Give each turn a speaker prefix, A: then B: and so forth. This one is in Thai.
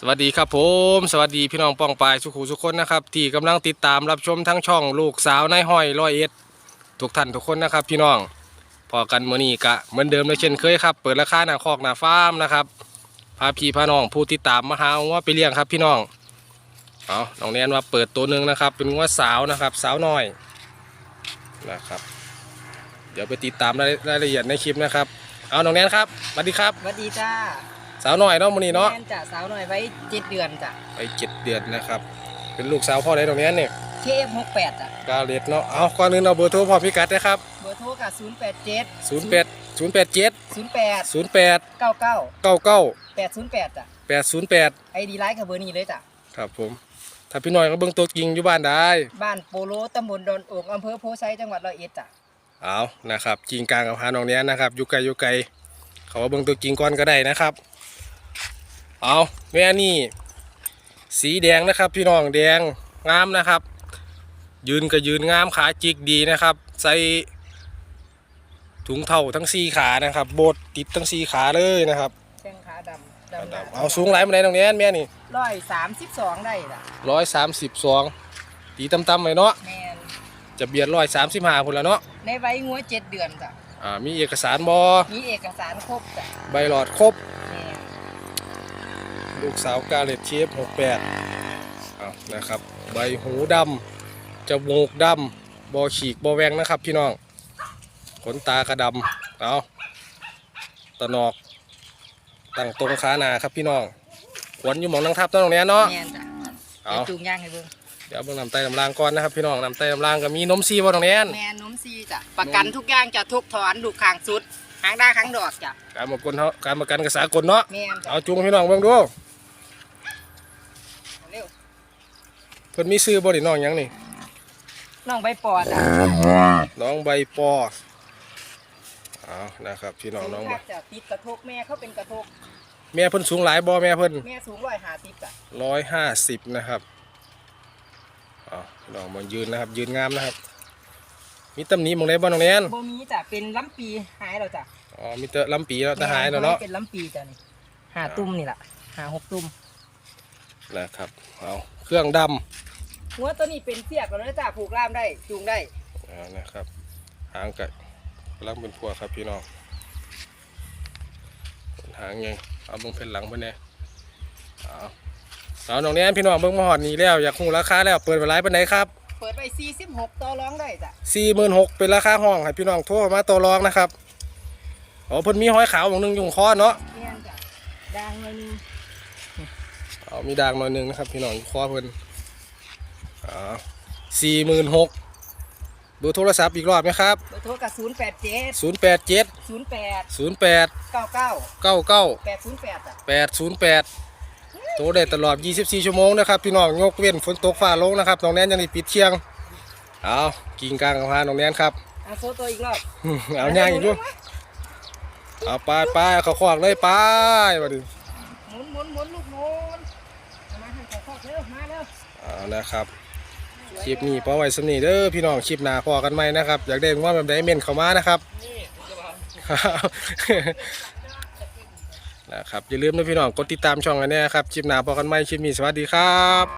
A: สวัสดีครับผม สวัสดีพี่น้องป้องปายสุขุสุคนนะครับ ที่กำลังติดตามรับชมทั้งช่องลูกสาวนายห้อยร้อยเอ็ดทุกท่านทุกคนนะครับ พี่น้องพอกันมือนี้กะเหมือนเดิมเลยเช่นเคยครับ เปิดราคาหน้าคอกหน้าฟาร์มนะครับพาพี่พาน้องผู้ติดตามมาหาว่าไปเลี้ยงครับพี่น้องเอาน้องแนนว่าเปิดตัวหนึ่งนะครับ เป็นงัวสาวนะครับ สาวน้อยนะครับ เดี๋ยวไปติดตามรายรายละเอียดในคลิปนะครับ เอาน้องแนนครับสวัสดีครับ
B: สวัสดีจ้า
A: สาวน้อยเนาะมื้อนี้เนาะ
B: แม่นจ้ะสาวหน่อยไว้เจ็ดเดือนจ้ะ
A: ไปเจ็ดเดือนนะครับ เป็นลูกสาวพ่อได้ตรงนี้เนี่ย
B: เคฟหกแปดจ้ะ
A: กาเลตเนาะ เอาก่อนอื่นเราเบอร์โทรพ่อพิกัดนะครับ
B: เบอร์โทรกับศูนย์แปดเจ็ด
A: 0 8 0 8 7
B: ศูนย์แปด
A: 0 8
B: เก้าเก้า
A: 9 9
B: แปดศูนย์แปดจ้ะ
A: 8 0 8
B: ไอดีไลน์กับเบอร์นี้เลยจ้ะ
A: ครับผม ถ้าพี่น้อยก็เบิ่งตัวจริงอยู่บ้านได้
B: บ้านโปโลตำบลดอนโองอำเภอโพไซจังหวัดร้อยเอ็ดจ้ะ
A: เอานะครับจริงกลางกับพาน้องเนี้ยนะครับอยู่ไกลอยู่ไกลเขาว่าเบิ่งตัวจริงก่อนก็ได้นะครับ เอาแม่นี่ สีแดงนะครับ พี่น้องแดงงามนะครับ ยืนก็ยืนงามขาจิกดีนะครับ ใส่ถุงเท่าทั้งสี่ขานะครับโบดติดทั้งสี่ขาเลยนะครับ
B: แข้งขาดำดำดำ
A: เอาสูงไหลมาไหนตรงนี้แม่นี่
B: ร้อยสามสิบสองได้จ้ะ
A: ร้อยสามสิบสองตีต่ำๆไปเนาะ
B: แมน
A: จะเบียดร้อยสามสิบห้าคนละเนาะ
B: ในไว้งัวเจ็ดเดือนจ้ะ
A: อ่ามีเอกสารบอ
B: มีเอกสารครบจ้ะ
A: ใบหลอดครบ
B: แม่น
A: ลูกสาวกาเลตเชฟหกแปดเอานะครับ ใบหูดำจมูกดำบอฉีกบอแวงนะครับ พี่น้อง ขนตากระดำเอาตะนอกตั้งตรงขาหนาครับพี่น้องขวนอยู่หมองนั่งทับต้นตรงนี้เนาะ
B: แมนจ้ะ
A: เอา
B: เดี๋ยวจูงย่างให้เบิ่ง
A: เดี๋ยวเบิ่งน้ำไตน้ำลางก่อนนะครับพี่น้องน้ำไตน้ำลางก็มีนมซีบ่ตรงนี้
B: แมนนมซีจ้ะประกันทุกอย่างจะทุกถอนดูกคางสุดหางได้หางดอกจ้ะ
A: การประกันเขาการประกันกษากลเนาะ
B: แมนจ้ะ
A: เอาจุงพี่น้องเบิ่งดู
B: เร็ว
A: เพิ่นมีซื้อบ่ได้น้องหยังนี่
B: น้องใบปอดอะ
A: น้องใบปอเอานะครับพี่น้องน้อง
B: สู
A: ใบ
B: คักจะติดกระทกแม่เขาเป็นกระทก
A: แม่เพิ่นสูงหลายบ่แม่เพิ่น
B: แม่สูงร้อยห้าสิบจ้ะ
A: ร้อยห้าสิบนะครับเอาพี่น้องมายืนนะครับ ยืนงามนะครับ มีตำหนิหมองไหนบ่น้องแนน
B: โบมีจ้ะเป็นลำปีหายแล้วจ้ะ
A: อ๋อมีแต่ลำปีแล้วแต่หายแล้วเนาะ
B: แม่เป็นลำปีจ้ะนี่หาตุ้มนี่แหละหาหกตุ้ม
A: นะครับเอาเครื่องด
B: หัวตัวนี้เป็นเสียกแล้วจ้ะผูกล่ามได้จูงได้ำ
A: เอานะครับ หางกัดกำลังเป็นพวกครับพี่น้องหางไงเอาเบิ่งเพิ่นหลังเพิ่นแน่เอาเอาน้องแนนพี่น้องเบิ่งมาหอดนี้แล้วอยากฮู้ราคาแล้วเปิดไปหลายปานใดครับ
B: เปิดไปสี่สิบหกต่อร้องได้จ้ะ
A: สี่หมื่นหกเป็นราคาห้องให้พี่น้องโทรมาต่อรองนะครับอ๋อเพิ่นมีห้อยขาวของหนึงอยุงคอเนาะ
B: แม่นจ้ะดังเลยนึง
A: เอามีด่างหน่อยหนึงนะครับ พี่น้องอยู่คอเพิ่นอ๋อ สี่หมื่นหกดูโทรศัพท์อีกรอบไหมครับ
B: เบอร์โทรกับศูนย์แปดเจ็ด
A: ศูนย์แปดเจ็ด
B: ศูนย์แปด
A: ศูนย์แปด
B: เก้าเก้า
A: เก้าเก้า
B: แปดศูนย์แปดจ้ะ
A: แปดศูนย์แปดโทรได้ตลอด 24 ชั่วโมงนะครับพี่น้องยกเว้นฝนตกฟ้าลงนะครับน้องแนนยังได้ปิดเที่ยงเอากิงกลางกับพาน้องแนนครับ
B: เอาโซตัวอีกรอบ
A: เอาย่างอีกด้วยเอาไปไปเขาขวากเลยไปมาดิ
B: หมุนหมุนหมุนลูกหมุนเอามาให้ขอขอเร็วมาเร็ว
A: เอานะครับ คลิปนี้พอไว้สนีเด้อพี่น้องคลิปหน้าพอกันไหมนะครับ อยากได้ว่าแบบไดเมนเข้ามานะครับนะครับอย่าลืมนะพี่น้องกดติดตามช่องกันนี่ครับคลิปหน้าพอกันไหมคลิปนี้สวัสดีครับ